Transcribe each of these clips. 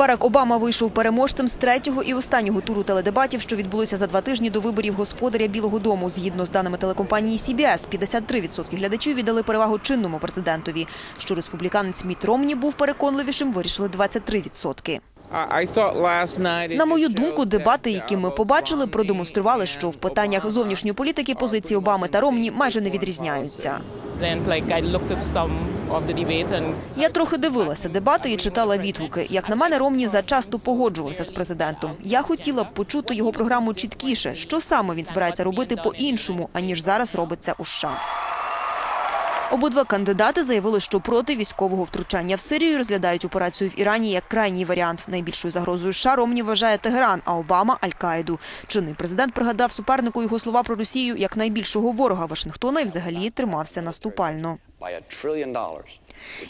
Барак Обама вийшов переможцем з третього і останнього туру теледебатів, що відбулися за два тижні до виборів господаря Білого Дому. Згідно з даними телекомпанії CBS, 53% глядачів віддали перевагу чинному президентові. Що республіканець Міт Ромні був переконливішим, вирішили 23%. На мою думку, дебати, які ми побачили, продемонстрували, що в питаннях зовнішньої політики позиції Обами та Ромні майже не відрізняються. Я трохи дивилася дебати і читала відгуки. Як на мене, Ромні зачасто погоджувався з президентом. Я хотіла б почути його програму чіткіше, що саме він збирається робити по-іншому, аніж зараз робиться у США. Обидва кандидати заявили, що проти військового втручання в Сирію розглядають операцію в Ірані як крайній варіант. Найбільшою загрозою США Ромні вважає Тегеран, а Обама Аль-Каїду. Чинний президент пригадав супернику його слова про Росію як найбільшого ворога Вашингтона і взагалі тримався наступально. By a trillion dollars.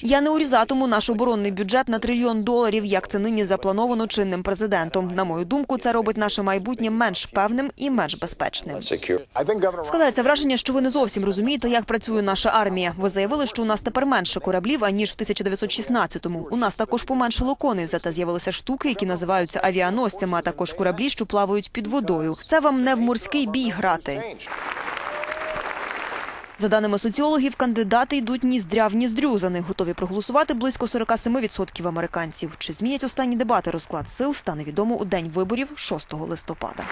Я не урізатиму наш оборонний бюджет на трильйон доларів, як це нині заплановано чинним президентом. На мою думку, це робить наше майбутнє менш певним і менш безпечним. Складається враження, що ви не зовсім розумієте, як працює наша армія. Ви заявили, що у нас тепер менше кораблів аніж в 1916-му. У нас також поменшало коней, зате з'явилися штуки, які називаються авіаносцями, а також кораблі, що плавають під водою. Це вам не в морський бій грати. За даними соціологів, кандидати йдуть ніздря в ніздрю. За них готові проголосувати близько 47% американців. Чи змінять останні дебати розклад сил, стане відомо у день виборів 6 листопада.